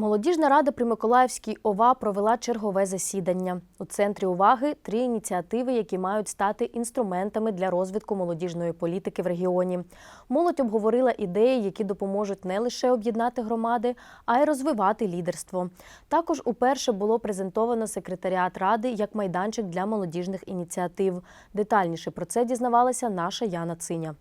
Молодіжна рада при Миколаївській ОВА провела чергове засідання. У центрі уваги три ініціативи, які мають стати інструментами для розвитку молодіжної політики в регіоні. Молодь обговорила ідеї, які допоможуть не лише об'єднати громади, а й розвивати лідерство. Також уперше було презентовано секретаріат ради як майданчик для молодіжних ініціатив. Детальніше про це дізнавалася наша Яна Циня.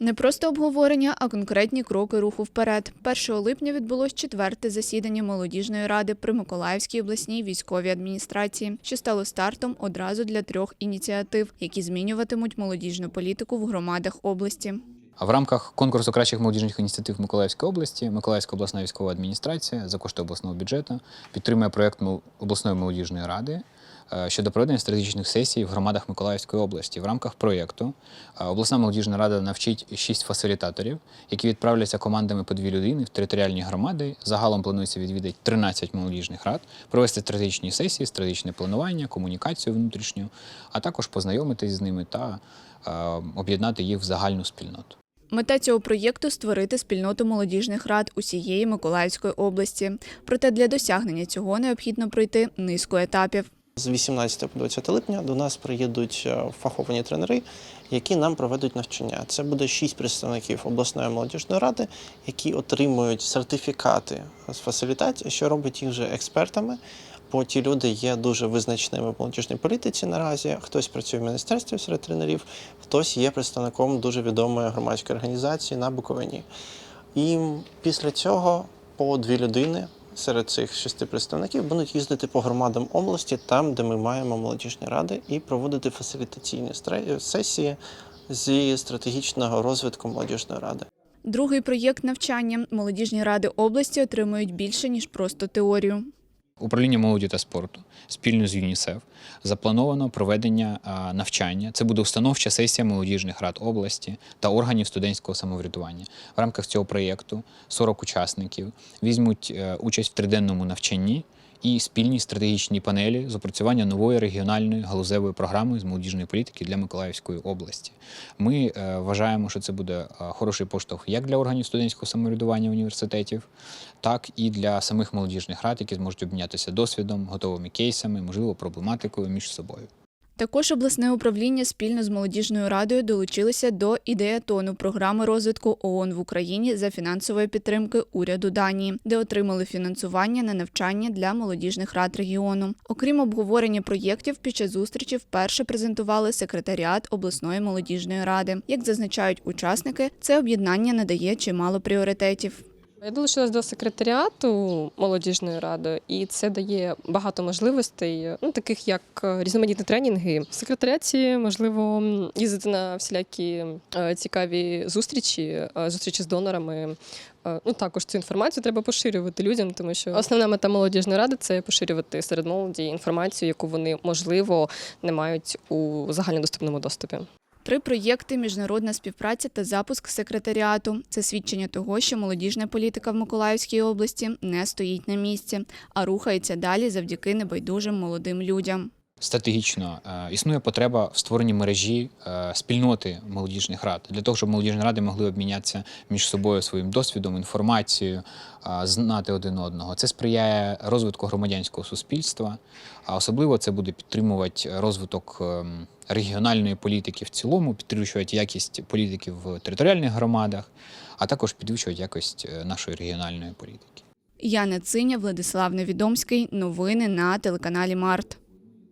Не просто обговорення, а конкретні кроки руху вперед. 1 липня відбулось четверте засідання молодіжної ради при Миколаївській обласній військовій адміністрації, що стало стартом одразу для трьох ініціатив, які змінюватимуть молодіжну політику в громадах області. А в рамках конкурсу кращих молодіжних ініціатив Миколаївської області Миколаївська обласна військова адміністрація за кошти обласного бюджету підтримує проєкт обласної молодіжної ради щодо проведення стратегічних сесій в громадах Миколаївської області. В рамках проєкту е, обласна молодіжна рада навчить шість фасилітаторів, які відправляться командами по дві людини в територіальні громади. Загалом планується відвідати 13 молодіжних рад, провести стратегічні сесії, стратегічне планування, комунікацію внутрішню, а також познайомитись з ними та е, об'єднати їх в загальну спільноту. Мета цього проєкту створити спільноту молодіжних рад усієї Миколаївської області. Проте для досягнення цього необхідно пройти низку етапів. З 18 по 20 липня до нас приїдуть е, фаховані тренери, які нам проведуть навчання. Це буде шість представників обласної молодіжної ради, які отримують сертифікати з фасилітації, що робить їх вже експертами. Бо ті люди є дуже визначними в молодіжній політиці наразі. Хтось працює в міністерстві серед тренерів, хтось є представником дуже відомої громадської організації на Буковині. І після цього по дві людини серед цих шести представників будуть їздити по громадам області, там, де ми маємо молодіжні ради, і проводити фасилітаційні сесії зі стратегічного розвитку молодіжної ради. Другий проєкт навчання молодіжні ради області отримують більше ніж просто теорію. Управління молоді та спорту спільно з ЮНІСЕФ заплановано проведення навчання. Це буде установча сесія молодіжних рад області та органів студентського самоврядування. В рамках цього проєкту 40 учасників візьмуть е, участь в триденному навчанні і спільні стратегічні панелі з опрацювання нової регіональної галузевої програми з молодіжної політики для Миколаївської області. Ми е, вважаємо, що це буде е, хороший поштовх як для органів студентського самоврядування університетів, так і для самих молодіжних рад, які зможуть обмінятися досвідом, готовими кейсами, можливо, проблематикою між собою. Також обласне управління спільно з молодіжною радою долучилися до ідеатону програми розвитку ООН в Україні за фінансової підтримки уряду Данії, де отримали фінансування на навчання для молодіжних рад регіону. Окрім обговорення проєктів, під час зустрічі вперше презентували секретаріат обласної молодіжної ради. Як зазначають учасники, це об'єднання надає чимало пріоритетів. Я долучилась до секретаріату молодіжної ради, і це дає багато можливостей, ну таких як е, різноманітні тренінги. В секретаріаті можливо їздити на всілякі е, цікаві зустрічі, е, зустрічі з донорами. Ну також цю інформацію треба поширювати людям, тому що основна мета молодіжної ради це поширювати серед молоді інформацію, яку вони можливо не мають у загальнодоступному доступі. Три проєкти, міжнародна співпраця та запуск секретаріату. Це свідчення того, що молодіжна політика в Миколаївській області не стоїть на місці, а рухається далі завдяки небайдужим молодим людям. Стратегічно е, існує потреба в створенні мережі е, спільноти молодіжних рад для того, щоб молодіжні ради могли обмінятися між собою своїм досвідом, інформацією, е, знати один одного. Це сприяє розвитку громадянського суспільства, а особливо це буде підтримувати розвиток ем, регіональної політики в цілому, підвищувати якість політики в територіальних громадах, а також підвищувати якість нашої регіональної політики. Яна Циня, Владислав Невідомський. Новини на телеканалі Март.